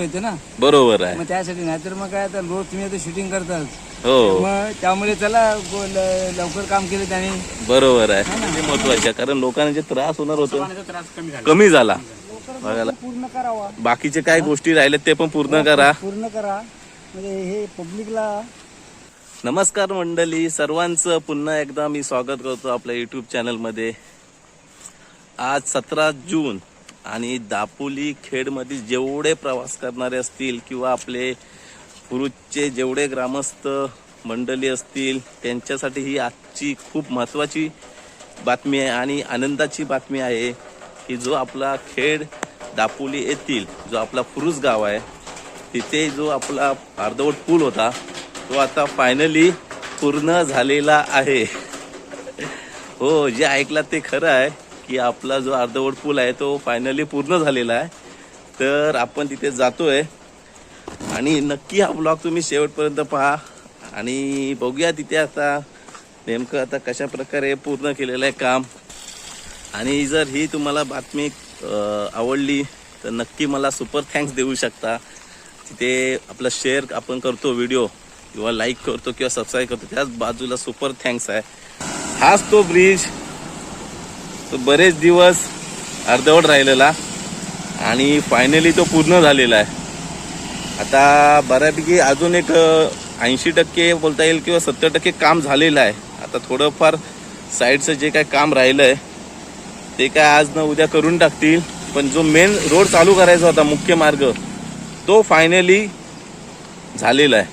येते ना? बरोबर आहे. मग त्यासाठी नाहीतर मग काय आता रोज तुम्ही आता शूटिंग करतात. हो. मग त्यामुळे चला गो- ल- लवकर काम केलं त्याने. बरोबर आहे. ते महत्त्वाचे आहे. कारण लोकांना जे त्रास होणार होतं कमी झाला. बघायला. पूर्ण करावा. बाकीचे काय गोष्टी राहिल्यात ते पण पूर्ण करा. पूर्ण करा. म्हणजे हे पब्लिकला नमस्कार मंडळी सर्वांचं पुन्हा एकदा मी स्वागत करतो आपल्या युट्यूब चॅनलमध्ये आज सतरा जून आणि दापोली खेडमध्ये जेवढे प्रवास करणारे असतील किंवा आपले पुरुषचे जेवढे ग्रामस्थ मंडळी असतील त्यांच्यासाठी ही आजची खूप महत्त्वाची बातमी आहे आणि आनंदाची बातमी आहे की जो आपला खेड दापोली येथील जो आपला पुरुष गाव आहे तिथे जो आपला अर्धवट पूल होता तो आता फायनली पूर्ण झालेला आहे. हो जे ऐकलं ते खरं आहे. की आपला जो अर्धवट पूल आहे तो फायनली पूर्ण झालेला आहे. तर आपण तिथे जातोय. आणि नक्की हा ब्लॉग तुम्ही शेवटपर्यंत पहा. आणि बघूया तिथे आता नेमकं आता कशा प्रकारे पूर्ण केलेलं आहे काम. आणि जर ही तुम्हाला बातमी आवडली तर नक्की मला सुपर थँक्स देऊ शकता. तिथे आपला शेअर आपण करतो व्हिडिओ किंवा लाईक करतो किंवा सबस्क्राईब करतो. त्याच बाजूला सुपर थँक्स आहे. हाच तो ब्रिज तो बरेच दिवस अर्धवट राहिलेला आणि फायनली तो पूर्ण झालेला आहे. आता बऱ्यापैकी अजून एक ऐंशी टक्के बोलता येईल किंवा सत्तर टक्के काम झालेलं आहे. आता थोडंफार साईडचं जे काय काम राहिलं आहे ते काय आज न उद्या करून टाकतील. पण जो मेन रोड चालू करायचा होता मुख्य मार्ग तो फायनली झालेला आहे.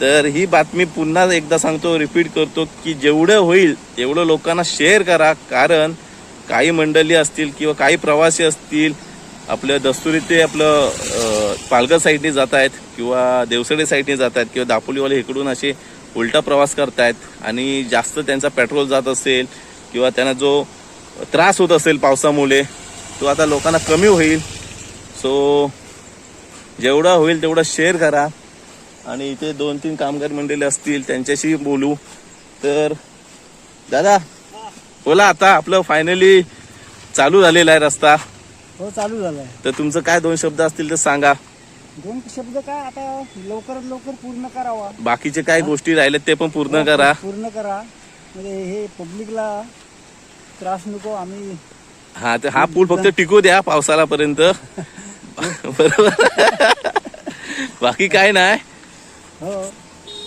तर ही बातमी पुन्हा एकदा सांगतो रिपीट करतो की जेवढं होईल तेवढं लोकांना शेअर करा. कारण काही मंडळी असतील किंवा काही प्रवासी असतील आपल्या दस्तुरी ते आपलं पालघर साईडने जात आहेत किंवा देवसडे साईडने जात आहेत किंवा दापोलीवाले इकडून असे उलटा प्रवास करतायत आणि जास्त त्यांचा पेट्रोल जात असेल किंवा त्यांना जो त्रास होत असेल पावसामुळे तो आता लोकांना कमी होईल. सो जेवढा होईल तेवढा शेअर करा. आणि इथे दोन तीन कामगार मंडळी असतील त्यांच्याशी बोलू. तर दादा बोला आता आपलं फायनली चालू झालेला आहे रस्ता. हो चालू झालाय तर तुमचं काय दोन शब्द असतील तर सांगा. दोन शब्द काय आता लवकरात लवकर पूर्ण करावा. बाकीचे काय गोष्टी राहिल्यात ते पण पूर्ण करा. पूर्ण करा. म्हणजे हे पब्लिकला त्रास नको आम्ही हा तर हा पूल फक्त टिकू द्या पावसाळापर्यंत बरोबर. बाकी काय नाही. हो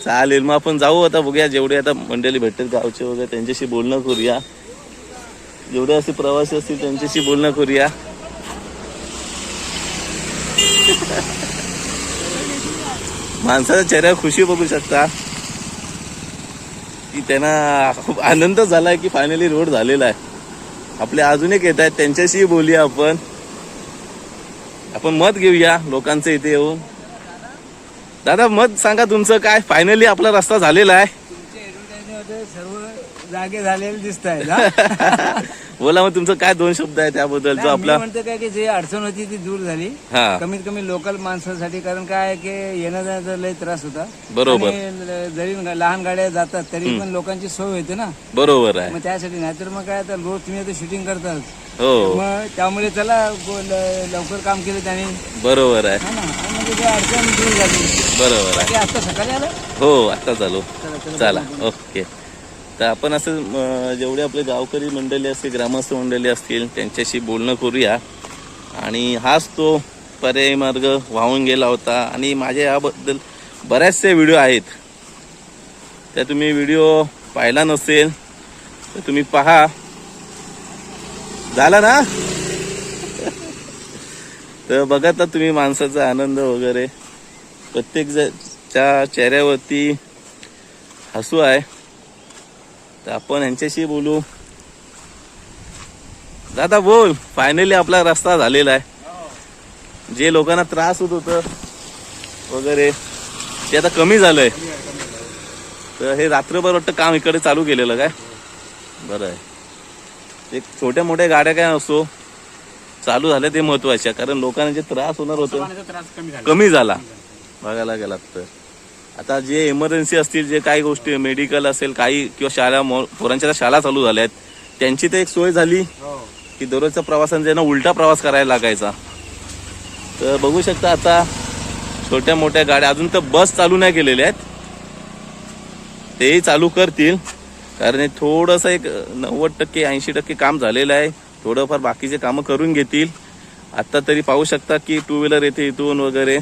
चालेल मग आपण जाऊ आता बघूया जेवढे आता मंडळी भेटतात गावचे वगैरे त्यांच्याशी बोलणं करूया. जेवढे असे प्रवासी असतील त्यांच्याशी बोलणं करूया. माणसाच्या चेहऱ्यावर खुशी बघू शकता. की त्यांना खूप आनंद झालाय की फायनली रोड झालेला आहे. आपले अजून एक येत आहेत त्यांच्याशी बोलूया आपण. आपण मत घेऊया लोकांचं इथे येऊन. दादा मत सांगा तुमचं काय? फायनली आपला रस्ता झालेला आहे. सर्व जागे झालेले दिसत आहेत बोला मग तुमचं काय दोन शब्द आहे त्याबद्दल जो आपला म्हणतो काय की जे अडचण होती ती दूर झाली. हा. कमीत कमी लोकल माणसासाठी कारण काय आहे की येण्या जाण्याचा लय त्रास होता. बरोबर. आणि जरी लहान गाड्या जातात तरी पण लोकांची सोय होते ना. बरोबर आहे. मग त्यासाठी नाहीतर मग काय आता रोज तुम्ही आता शूटिंग करतात हो. मग त्यामुळे चला ल- लवकर काम केलं त्याने. बरोबर आहे. ना. आणि म्हणजे ते अडचण दूर झाली. बरोबर आहे. आता सकाळी आलं? हो आता चालू चला चला चला. ओके. तर आपण असं जेवढे आपले गावकरी मंडळी असतील ग्रामस्थ मंडळी असतील त्यांच्याशी बोलणं करूया. आणि हाच तो पर्यायी मार्ग वाहून गेला होता. आणि माझ्या याबद्दल बऱ्याचशा व्हिडिओ आहेत. त्या तुम्ही व्हिडिओ पाहिला नसेल तर तुम्ही पहा. झाला ना? तर बघा तर तुम्ही माणसाचा आनंद वगैरे. प्रत्येक ज- च्या चेहऱ्यावरती हसू आहे. तर आपण यांच्याशी बोलू. दादा बोल. फायनली आपला रस्ता झालेला आहे. जे लोकांना त्रास होत होत वगैरे ते आता कमी झालंय. तर हे रात्रभर वाटतं काम इकडे चालू केलेलं काय? बरं आहे. एक छोट्या मोठ्या गाड्या काय असो चालू झाल्या ते महत्त्वाच्या. कारण लोकांना जे त्रास होणार होतं कमी झाला. बघायला गेलात तर. आता जे इमर्जन्सी असतील जे काही गोष्टी मेडिकल असेल काही किंवा शाळा पोरांच्या शाळा चालू झाल्या आहेत त्यांची तर एक सोय झाली की दररोजच्या प्रवासांना ज्यांना उलटा प्रवास करायला लागायचा. तर बघू शकता आता छोट्या मोठ्या गाड्या अजून तर बस चालू नाही केलेल्या आहेत. तेही चालू करतील. कारण हे थोडंसं एक नव्वद टक्के ऐंशी टक्के काम झालेलं आहे. थोडंफार बाकीचे कामं करून घेतील. आत्ता तरी पाहू शकता की टू व्हीलर येते इथून वगैरे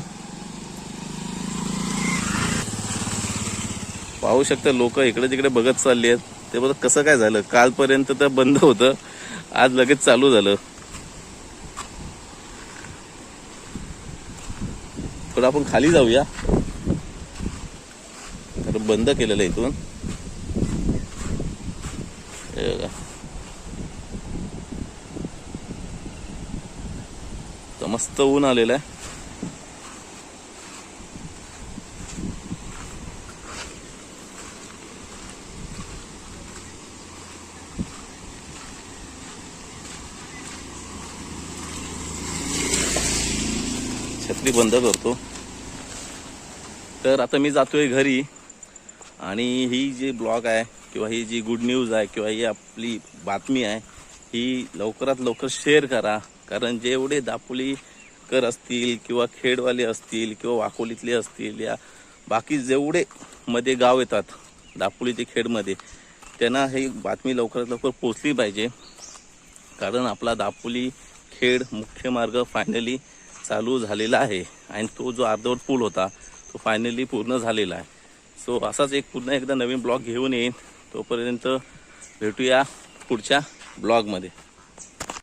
पाहू शकता लोक इकडे तिकडे बघत चालली आहेत. ते बघ कसं काय झालं. कालपर्यंत तर बंद होतं. आज लगेच चालू झालं. थोडं आपण खाली जाऊया. तर बंद केलेलं आहे इथून. तर मस्त ऊन आलेलं आहे. छत्री बंद करतो. तर आता मी जातोय घरी आणि ही जी ब्लॉग आहे किंवा ही जी गुड न्यूज आहे किंवा ही आपली बातमी आहे ही लवकरात लवकर शेअर करा. कारण जेवढे दापोलीकर असतील किंवा खेडवाले असतील किंवा वाकोलीतले असतील या बाकी जेवढे मध्ये गाव येतात दापोली ते खेडमध्ये त्यांना ही बातमी लवकरात लवकर पोचली पाहिजे. कारण आपला दापोली खेड मुख्य मार्ग फायनली चालू झालेला आहे आणि तो जो अर्धवट पूल होता तो फायनली पूर्ण झालेला आहे. सो असाच एक पुन्हा एकदा नवीन ब्लॉग घेऊन येईन. तोपर्यंत भेटूया पुढच्या ब्लॉगमध्ये.